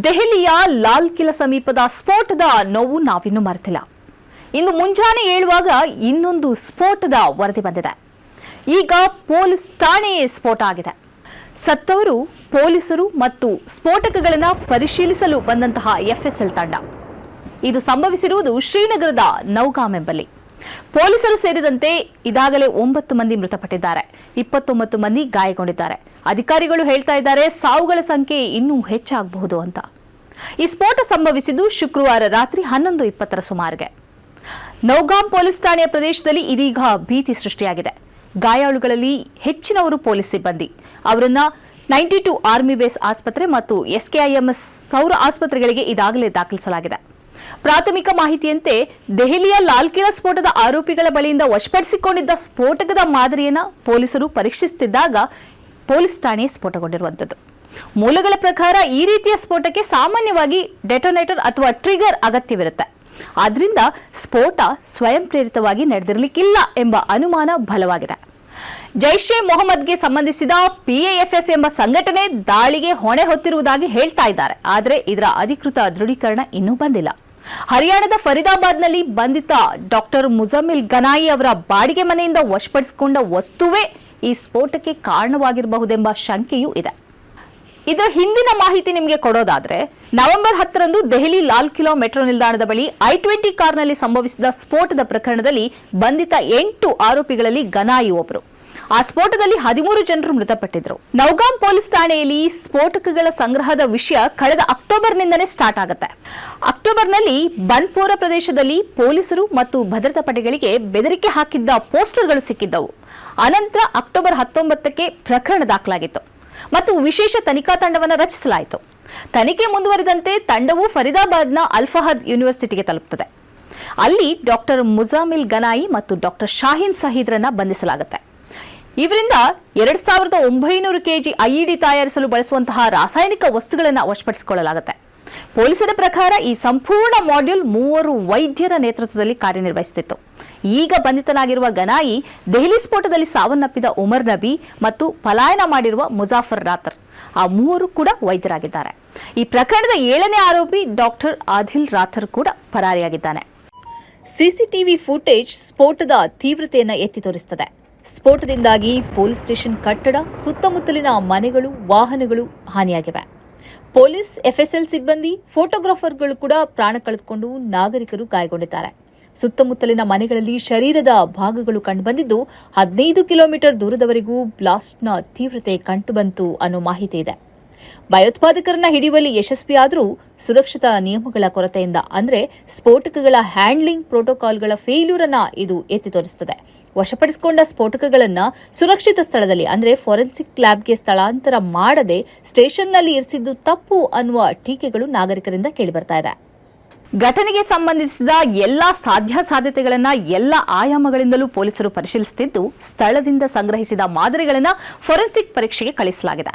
ದೆಹಲಿಯ ಲಾಲ್ ಕಿಲ ಸಮೀಪದ ಸ್ಫೋಟದ ನೋವು ನಾವಿನ್ನು ಮರೆತಿಲ್ಲ. ಇಂದು ಮುಂಜಾನೆ ಏಳುವಾಗ ಇನ್ನೊಂದು ಸ್ಫೋಟದ ವರದಿ ಬಂದಿದೆ. ಈಗ ಪೊಲೀಸ್ ಠಾಣೆಯೇ ಸ್ಫೋಟ ಆಗಿದೆ. ಸತ್ತವರು ಪೊಲೀಸರು ಮತ್ತು ಸ್ಫೋಟಕಗಳನ್ನು ಪರಿಶೀಲಿಸಲು ಬಂದಂತಹ ಎಫ್ಎಸ್ಎಲ್ ತಂಡ. ಇದು ಸಂಭವಿಸಿರುವುದು ಶ್ರೀನಗರದ ನೌಗಾಮ್ ಎಂಬಲ್ಲಿ. ಪೊಲೀಸರು ಸೇರಿದಂತೆ ಇದಾಗಲೇ ಒಂಬತ್ತು ಮಂದಿ ಮೃತಪಟ್ಟಿದ್ದಾರೆ. ಇಪ್ಪತ್ತೊಂಬತ್ತು ಮಂದಿ ಗಾಯಗೊಂಡಿದ್ದಾರೆ. ಅಧಿಕಾರಿಗಳು ಹೇಳ್ತಾ ಇದ್ದಾರೆ, ಸಾವುಗಳ ಸಂಖ್ಯೆ ಇನ್ನೂ ಹೆಚ್ಚಾಗಬಹುದು ಅಂತ. ಈ ಸ್ಫೋಟ ಸಂಭವಿಸಿದ್ದು ಶುಕ್ರವಾರ ರಾತ್ರಿ ಹನ್ನೊಂದು ಇಪ್ಪತ್ತರ ಸುಮಾರಿಗೆ. ನೌಗಾಂ ಪೊಲೀಸ್ ಠಾಣೆಯ ಪ್ರದೇಶದಲ್ಲಿ ಇದೀಗ ಭೀತಿ ಸೃಷ್ಟಿಯಾಗಿದೆ. ಗಾಯಾಳುಗಳಲ್ಲಿ ಹೆಚ್ಚಿನವರು ಪೊಲೀಸ್ ಸಿಬ್ಬಂದಿ. ಅವರನ್ನ ನೈಂಟಿ ಟು ಆರ್ಮಿ ಬೇಸ್ ಆಸ್ಪತ್ರೆ ಮತ್ತು ಎಸ್ಕೆಐಎಂಎಸ್ ಸೌರ ಆಸ್ಪತ್ರೆಗಳಿಗೆ ಇದಾಗಲೇ ದಾಖಲಿಸಲಾಗಿದೆ. ಪ್ರಾಥಮಿಕ ಮಾಹಿತಿಯಂತೆ ದೆಹಲಿಯ ಲಾಲ್ ಕಿಲಾ ಸ್ಫೋಟದ ಆರೋಪಿಗಳ ಬಳಿಯಿಂದ ವಶಪಡಿಸಿಕೊಂಡಿದ್ದ ಸ್ಫೋಟಕದ ಮಾದರಿಯನ್ನು ಪೊಲೀಸರು ಪರೀಕ್ಷಿಸುತ್ತಿದ್ದಾಗ ಪೊಲೀಸ್ ಠಾಣೆ ಸ್ಫೋಟಗೊಂಡಿರುವಂಥದ್ದು. ಮೂಲಗಳ ಪ್ರಕಾರ ಈ ರೀತಿಯ ಸ್ಫೋಟಕ್ಕೆ ಸಾಮಾನ್ಯವಾಗಿ ಡೆಟೋನೇಟರ್ ಅಥವಾ ಟ್ರಿಗರ್ ಅಗತ್ಯವಿರುತ್ತೆ. ಆದ್ರಿಂದ ಸ್ಫೋಟ ಸ್ವಯಂ ಪ್ರೇರಿತವಾಗಿ ನಡೆದಿರಲಿಕ್ಕಿಲ್ಲ ಎಂಬ ಅನುಮಾನ ಬಲವಾಗಿದೆ. ಜೈಷ್ ಎ ಮೊಹಮ್ಮದ್ಗೆ ಸಂಬಂಧಿಸಿದ ಪಿಎಎಫ್ಎಫ್ ಎಂಬ ಸಂಘಟನೆ ದಾಳಿಗೆ ಹೊಣೆ ಹೊತ್ತಿರುವುದಾಗಿ ಹೇಳ್ತಾ ಇದ್ದಾರೆ. ಆದರೆ ಇದರ ಅಧಿಕೃತ ದೃಢೀಕರಣ ಇನ್ನೂ ಬಂದಿಲ್ಲ. ಹರಿಯಾಣದ ಫರೀದಾಬಾದ್ನಲ್ಲಿ ಬಂಧಿತ ಡಾಕ್ಟರ್ ಮುಜಮಿಲ್ ಗನಾಯಿ ಅವರ ಬಾಡಿಗೆ ಮನೆಯಿಂದ ವಶಪಡಿಸಿಕೊಂಡ ವಸ್ತುವೇ ಈ ಸ್ಫೋಟಕ್ಕೆ ಕಾರಣವಾಗಿರಬಹುದೆಂಬ ಶಂಕೆಯೂ ಇದೆ. ಇದರ ಹಿಂದಿನ ಮಾಹಿತಿ ನಿಮಗೆ ಕೊಡೋದಾದ್ರೆ, ನವೆಂಬರ್ ಹತ್ತರಂದು ದೆಹಲಿ ಲಾಲ್ ಕಿಲೋ ಮೆಟ್ರೋ ನಿಲ್ದಾಣದ ಬಳಿ ಐ ಟ್ವೆಂಟಿ ಕಾರ್ನಲ್ಲಿ ಸಂಭವಿಸಿದ ಸ್ಫೋಟದ ಪ್ರಕರಣದಲ್ಲಿ ಬಂಧಿತ ಎಂಟು ಆರೋಪಿಗಳಲ್ಲಿ ಗನಾಯಿ ಒಬ್ಬರು ಆ ಸ್ಫೋಟದಲ್ಲಿ ಹದಿಮೂರು ಜನರು ಮೃತಪಟ್ಟಿದ್ರು ನೌಗಾಂ ಪೊಲೀಸ್ ಠಾಣೆಯಲ್ಲಿ ಸ್ಫೋಟಕಗಳ ಸಂಗ್ರಹದ ವಿಷಯ ಕಳೆದ ಅಕ್ಟೋಬರ್ನಿಂದನೇ ಸ್ಟಾರ್ಟ್ ಆಗುತ್ತೆ. ಅಕ್ಟೋಬರ್ನಲ್ಲಿ ಬನ್ಪೋರ ಪ್ರದೇಶದಲ್ಲಿ ಪೊಲೀಸರು ಮತ್ತು ಭದ್ರತಾ ಪಡೆಗಳಿಗೆ ಬೆದರಿಕೆ ಹಾಕಿದ್ದ ಪೋಸ್ಟರ್ಗಳು ಸಿಕ್ಕಿದ್ದವು. ಅನಂತರ ಅಕ್ಟೋಬರ್ ಹತ್ತೊಂಬತ್ತಕ್ಕೆ ಪ್ರಕರಣ ದಾಖಲಾಗಿತ್ತು ಮತ್ತು ವಿಶೇಷ ತನಿಖಾ ತಂಡವನ್ನು ರಚಿಸಲಾಯಿತು. ತನಿಖೆ ಮುಂದುವರಿದಂತೆ ತಂಡವು ಫರಿದಾಬಾದ್ನ ಅಲ್ಫಹದ್ ಯೂನಿವರ್ಸಿಟಿಗೆ ತಲುಪುತ್ತದೆ ಅಲ್ಲಿ ಡಾಕ್ಟರ್ ಮುಜಾಮಿಲ್ ಗನಾಯಿ ಮತ್ತು ಡಾಕ್ಟರ್ ಶಾಹೀನ್ ಸಹೀದ್ರನ್ನ ಬಂಧಿಸಲಾಗುತ್ತೆ. ಇವರಿಂದ ಎರಡ್ ಸಾವಿರದ ಒಂಬೈನೂರು ಕೆಜಿ ಐಇಡಿ ತಯಾರಿಸಲು ಬಳಸುವಂತಹ ರಾಸಾಯನಿಕ ವಸ್ತುಗಳನ್ನು ವಶಪಡಿಸಿಕೊಳ್ಳಲಾಗುತ್ತೆ. ಪೊಲೀಸರ ಪ್ರಕಾರ ಈ ಸಂಪೂರ್ಣ ಮಾಡ್ಯೂಲ್ ಮೂವರು ವೈದ್ಯರ ನೇತೃತ್ವದಲ್ಲಿ ಕಾರ್ಯನಿರ್ವಹಿಸುತ್ತಿತ್ತು. ಈಗ ಬಂಧಿತನಾಗಿರುವ ಗನಾಯಿ ದೆಹಲಿ ಸ್ಫೋಟದಲ್ಲಿ ಸಾವನ್ನಪ್ಪಿದ ಉಮರ್ ನಬಿ ಮತ್ತು ಪಲಾಯನ ಮಾಡಿರುವ ಮುಜಾಫರ್ ರಾತರ್ ಆ ಮೂವರು ಕೂಡ ವೈದ್ಯರಾಗಿದ್ದಾರೆ. ಈ ಪ್ರಕರಣದ ಏಳನೇ ಆರೋಪಿ ಡಾಕ್ಟರ್ ಆದಿಲ್ ರಾಥರ್ ಕೂಡ ಪರಾರಿಯಾಗಿದ್ದಾನೆ. ಸಿಸಿಟಿವಿ ಫುಟೇಜ್ ಸ್ಫೋಟದ ತೀವ್ರತೆಯನ್ನು ಎತ್ತಿ ತೋರಿಸುತ್ತದೆ ಸ್ಫೋಟದಿಂದಾಗಿ ಪೊಲೀಸ್ ಸ್ಟೇಷನ್ ಕಟ್ಟಡ, ಸುತ್ತಮುತ್ತಲಿನ ಮನೆಗಳು, ವಾಹನಗಳು ಹಾನಿಯಾಗಿವೆ. ಪೊಲೀಸ್, ಎಫ್ಎಸ್ಎಲ್ ಸಿಬ್ಬಂದಿ, ಫೋಟೋಗ್ರಾಫರ್ಗಳು ಕೂಡ ಪ್ರಾಣ ಕಳೆದುಕೊಂಡು ನಾಗರಿಕರು ಗಾಯಗೊಂಡಿದ್ದಾರೆ. ಸುತ್ತಮುತ್ತಲಿನ ಮನೆಗಳಲ್ಲಿ ಶರೀರದ ಭಾಗಗಳು ಕಂಡುಬಂದಿದ್ದು, ಹದಿನೈದು ಕಿಲೋಮೀಟರ್ ದೂರದವರೆಗೂ ಬ್ಲಾಸ್ಟ್ನ ತೀವ್ರತೆ ಕಂಡುಬಂತು ಅನ್ನೋ ಮಾಹಿತಿ ಇದೆ. ಭಯೋತ್ಪಾದಕರನ್ನ ಹಿಡಿಯುವಲ್ಲಿ ಯಶಸ್ವಿಯಾದರೂ ಸುರಕ್ಷತಾ ನಿಯಮಗಳ ಕೊರತೆಯಿಂದ, ಅಂದರೆ ಸ್ಫೋಟಕಗಳ ಹ್ಯಾಂಡ್ಲಿಂಗ್ ಪ್ರೋಟೋಕಾಲ್ಗಳ ಫೇಲ್ಯೂರ್ ಅನ್ನ ಇದು ಎತ್ತಿ ತೋರಿಸುತ್ತದೆ ವಶಪಡಿಸಿಕೊಂಡ ಸ್ಫೋಟಕಗಳನ್ನು ಸುರಕ್ಷಿತ ಸ್ಥಳದಲ್ಲಿ, ಅಂದರೆ ಫೋರೆನ್ಸಿಕ್ ಲ್ಯಾಬ್ಗೆ ಸ್ಥಳಾಂತರ ಮಾಡದೆ ಸ್ಟೇಷನ್ನಲ್ಲಿ ಇರಿಸಿದ್ದು ತಪ್ಪು ಅನ್ನುವ ಟೀಕೆಗಳು ನಾಗರಿಕರಿಂದ ಕೇಳಿಬರ್ತಾ ಇದೆ. ಘಟನೆಗೆ ಸಂಬಂಧಿಸಿದ ಎಲ್ಲಾ ಸಾಧ್ಯಾಸಾಧ್ಯತೆಗಳನ್ನ ಎಲ್ಲ ಆಯಾಮಗಳಿಂದಲೂ ಪೊಲೀಸರು ಪರಿಶೀಲಿಸುತ್ತಿದ್ದು, ಸ್ಥಳದಿಂದ ಸಂಗ್ರಹಿಸಿದ ಮಾದರಿಗಳನ್ನ ಫೊರೆನ್ಸಿಕ್ ಪರೀಕ್ಷೆಗೆ ಕಳಿಸಲಾಗಿದೆ.